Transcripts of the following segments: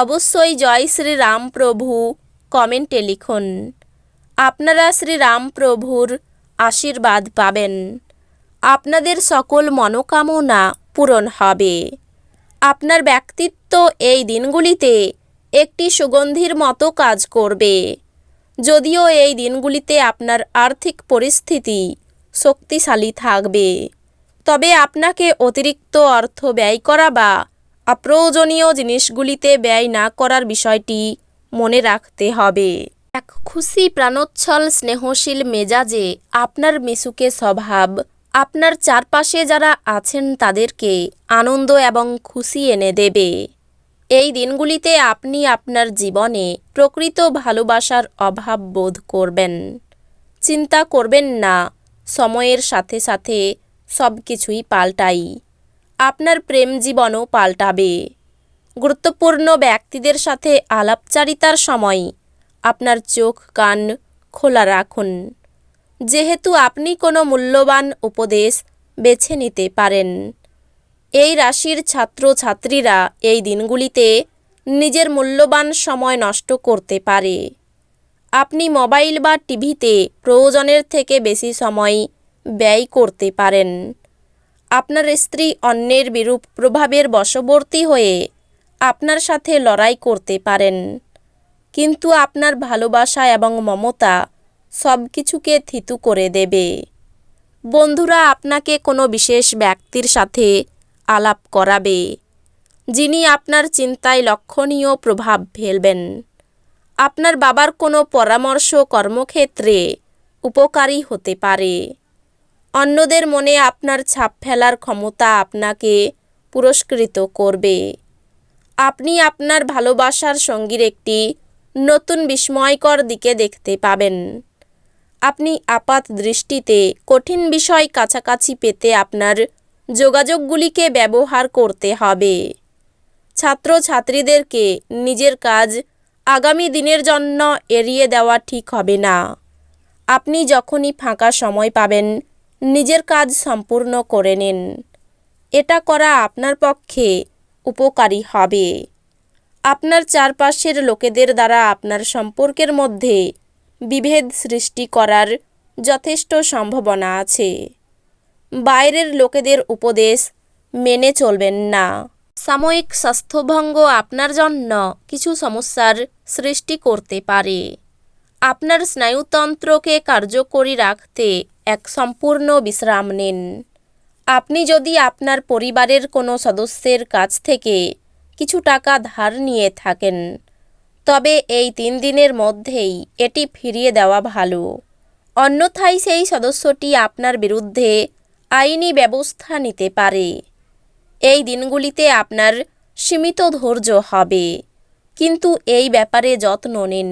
অবশ্যই জয় শ্রীরামপ্রভু। কমেন্টে লিখুন, আপনারা শ্রীরামপ্রভুর আশীর্বাদ পাবেন। আপনাদের সকল মনোকামনা পূরণ হবে। আপনার ব্যক্তিত্ব এই দিনগুলিতে একটি সুগন্ধির মতো কাজ করবে। যদিও এই দিনগুলিতে আপনার আর্থিক পরিস্থিতি শক্তিশালী থাকবে। তবে আপনাকে অতিরিক্ত অর্থ ব্যয় করা বা অপ্রয়োজনীয় জিনিসগুলিতে ব্যয় না করার বিষয়টি মনে রাখতে হবে। এক খুশি প্রাণোচ্ছল স্নেহশীল মেজাজে আপনার মিশুকে স্বভাব, আপনার চারপাশে যারা আছেন তাদেরকে আনন্দ এবং খুশি এনে দেবে। এই দিনগুলিতে আপনি আপনার জীবনে প্রকৃত ভালোবাসার অভাব বোধ করবেন। চিন্তা করবেন না, সময়ের সাথে সাথে সব কিছুই পাল্টাই। আপনার প্রেম জীবনও পাল্টাবে। গুরুত্বপূর্ণ ব্যক্তিদের সাথে আলাপচারিতার সময় আপনার চোখ, কান খোলা রাখুন। যেহেতু আপনি কোনো মূল্যবান উপদেশ বেছে নিতে পারেন, এই রাশির ছাত্রছাত্রীরা এই দিনগুলিতে নিজের মূল্যবান সময় নষ্ট করতে পারে। আপনি মোবাইল বা টিভিতে প্রয়োজনের থেকে বেশি সময় ব্যয় করতে পারেন। আপনার স্ত্রী অন্যের বিরূপ প্রভাবের বশবর্তী হয়ে আপনার সাথে লড়াই করতে পারেন। কিন্তু আপনার ভালোবাসা এবং মমতা সব কিছুকে থিতু করে দেবে। বন্ধুরা আপনাকে কোনো বিশেষ ব্যক্তির সাথে আলাপ করাবে, যিনি আপনার চিন্তায় লক্ষণীয় প্রভাব ফেলবেন। আপনার বাবার কোনো পরামর্শ কর্মক্ষেত্রে উপকারী হতে পারে। অন্যদের মনে আপনার ছাপ ফেলার ক্ষমতা আপনাকে পুরস্কৃত করবে। আপনি আপনার ভালোবাসার সঙ্গীর একটি নতুন বিস্ময়কর দিকে দেখতে পাবেন। আপনি আপাত দৃষ্টিতে কঠিন বিষয় কাছাকাছি পেতে আপনার যোগাযোগগুলিকে ব্যবহার করতে হবে। ছাত্রছাত্রীদেরকে নিজের কাজ আগামী দিনের জন্য এড়িয়ে দেওয়া ঠিক হবে না। আপনি যখনই ফাঁকা সময় পাবেন নিজের কাজ সম্পূর্ণ করে নিন। এটা করা আপনার পক্ষে উপকারী হবে। আপনার চারপাশের লোকেদের দ্বারা আপনার সম্পর্কের মধ্যে বিভেদ সৃষ্টি করার যথেষ্ট সম্ভাবনা আছে। বাইরের লোকেদের উপদেশ মেনে চলবেন না। সাময়িক স্বাস্থ্যভঙ্গ আপনার জন্য কিছু সমস্যার সৃষ্টি করতে পারে। আপনার স্নায়ুতন্ত্রকে কার্যকরী রাখতে এক সম্পূর্ণ বিশ্রাম নিন। আপনি যদি আপনার পরিবারের কোনো সদস্যের কাছ থেকে কিছু টাকা ধার নিয়ে থাকেন, তবে এই তিন দিনের মধ্যেই এটি ফিরিয়ে দেওয়া ভালো। অন্যথায় সেই সদস্যটি আপনার বিরুদ্ধে আইনি ব্যবস্থা নিতে পারে। এই দিনগুলিতে আপনার সীমিত ধৈর্য হবে। কিন্তু এই ব্যাপারে যত্ন নিন,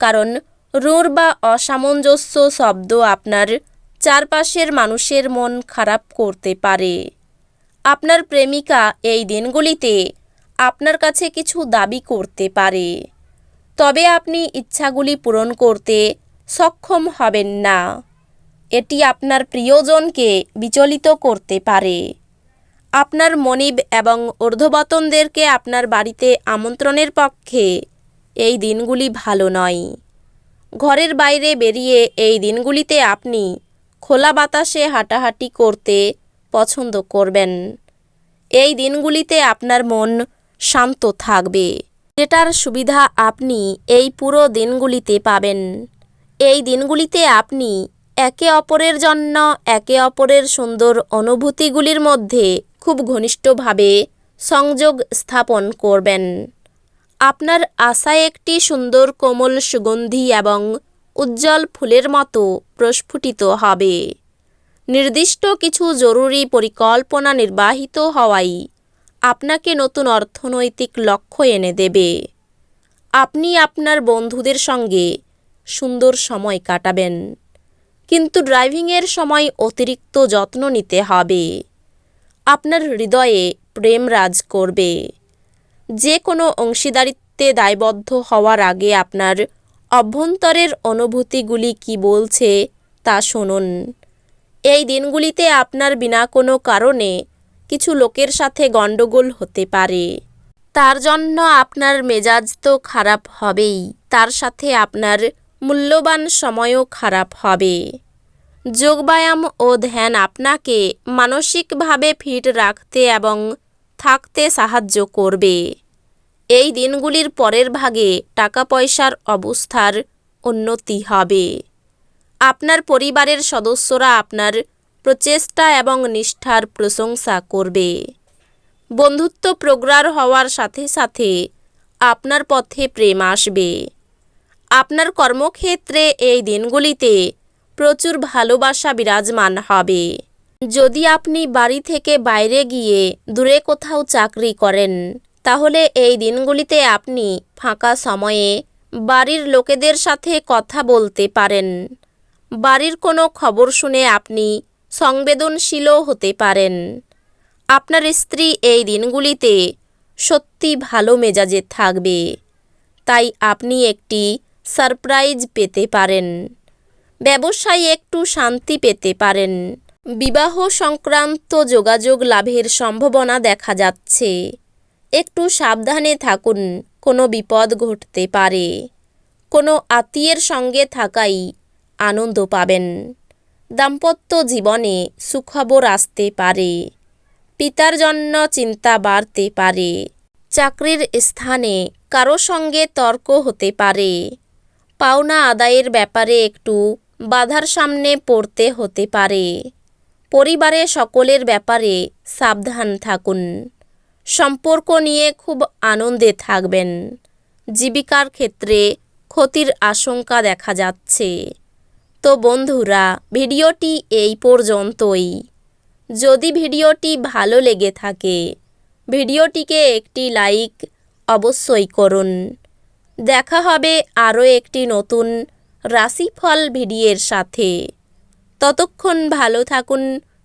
কারণ রূঢ় বা অসামঞ্জস্য শব্দ আপনার চারপাশের মানুষের মন খারাপ করতে পারে। আপনার প্রেমিকা এই দিনগুলিতে আপনার কাছে কিছু দাবি করতে পারে। তবে আপনি ইচ্ছাগুলি পূরণ করতে সক্ষম হবেন না। এটি আপনার প্রিয়জনকে বিচলিত করতে পারে। আপনার মনিব এবং ঊর্ধ্ববতনদেরকে আপনার বাড়িতে আমন্ত্রণের পক্ষে এই দিনগুলি ভালো নয়। ঘরের বাইরে বেরিয়ে এই দিনগুলিতে আপনি খোলা বাতাসে হাঁটাহাঁটি করতে পছন্দ করবেন। এই দিনগুলিতে আপনার মন শান্ত থাকবে। যেটার সুবিধা আপনি এই পুরো দিনগুলিতে পাবেন। এই দিনগুলিতে আপনি একে অপরের জন্য একে অপরের সুন্দর অনুভূতিগুলির মধ্যে খুব ঘনিষ্ঠভাবে সংযোগ স্থাপন করবেন। আপনার আশায় একটি সুন্দর কোমল সুগন্ধি এবং উজ্জ্বল ফুলের মতো প্রস্ফুটিত হবে। নির্দিষ্ট কিছু জরুরি পরিকল্পনা নির্বাহিত হওয়াই আপনাকে নতুন অর্থনৈতিক লক্ষ্য এনে দেবে। আপনি আপনার বন্ধুদের সঙ্গে সুন্দর সময় কাটাবেন, কিন্তু ড্রাইভিংয়ের সময় অতিরিক্ত যত্ন নিতে হবে। আপনার হৃদয়ে প্রেম রাজ করবে। যে কোনো অংশীদারিত্বে দায়বদ্ধ হওয়ার আগে আপনার অভ্যন্তরের অনুভূতিগুলি কি বলছে তা শুনুন। এই দিনগুলিতে আপনার বিনা কোনো কারণে কিছু লোকের সাথে গণ্ডগোল হতে পারে। তার জন্য আপনার মেজাজ তো খারাপ হবেই, তার সাথে আপনার মূল্যবান সময়ও খারাপ হবে। যোগব্যায়াম ও ধ্যান আপনাকে মানসিকভাবে ফিট রাখতে এবং থাকতে সাহায্য করবে। এই দিনগুলির পরের ভাগে টাকা পয়সার অবস্থার উন্নতি হবে। আপনার পরিবারের সদস্যরা আপনার প্রচেষ্টা এবং নিষ্ঠার প্রশংসা করবে। বন্ধুত্ব প্রগাঢ় হওয়ার সাথে সাথে আপনার পথে প্রেম আসবে। আপনার কর্মক্ষেত্রে এই দিনগুলিতে প্রচুর ভালোবাসা বিরাজমান হবে। যদি আপনি বাড়ি থেকে বাইরে গিয়ে দূরে কোথাও চাকরি করেন, তাহলে এই দিনগুলিতে আপনি ফাঁকা সময়ে বাড়ির লোকেদের সাথে কথা বলতে পারেন। বাড়ির কোনো খবর শুনে আপনি সংবেদনশীলও হতে পারেন। আপনার স্ত্রী এই দিনগুলিতে সত্যি ভালো মেজাজে থাকবে, তাই আপনি একটি সারপ্রাইজ পেতে পারেন। ব্যবসায় একটু শান্তি পেতে পারেন। বিবাহ সংক্রান্ত যোগাযোগ লাভের সম্ভাবনা দেখা যাচ্ছে। একটু সাবধানে থাকুন, কোনো বিপদ ঘটতে পারে। কোনো আত্মীয়ের সঙ্গে থাকাই আনন্দ পাবেন। দাম্পত্য জীবনে সুখবর আসতে পারে। পিতার জন্য চিন্তা বাড়তে পারে। চাকরির স্থানে কারও সঙ্গে তর্ক হতে পারে। পাওনা আদায়ের ব্যাপারে একটু বাধার সামনে পড়তে হতে পারে। পরিবারে সকলের ব্যাপারে সাবধান থাকুন। সম্পর্ক নিয়ে খুব আনন্দে থাকবেন। জীবিকার ক্ষেত্রে ক্ষতির আশঙ্কা দেখা যাচ্ছে। তো বন্ধুরা, ভিডিওটি এই পর্যন্তই। যদি ভিডিওটি ভালো লেগে থাকে, ভিডিওটিকে একটি লাইক অবশ্যই করুন। দেখা হবে আরও একটি নতুন রাশিফল ভিডিওর সাথে। ততক্ষণ ভালো থাকুন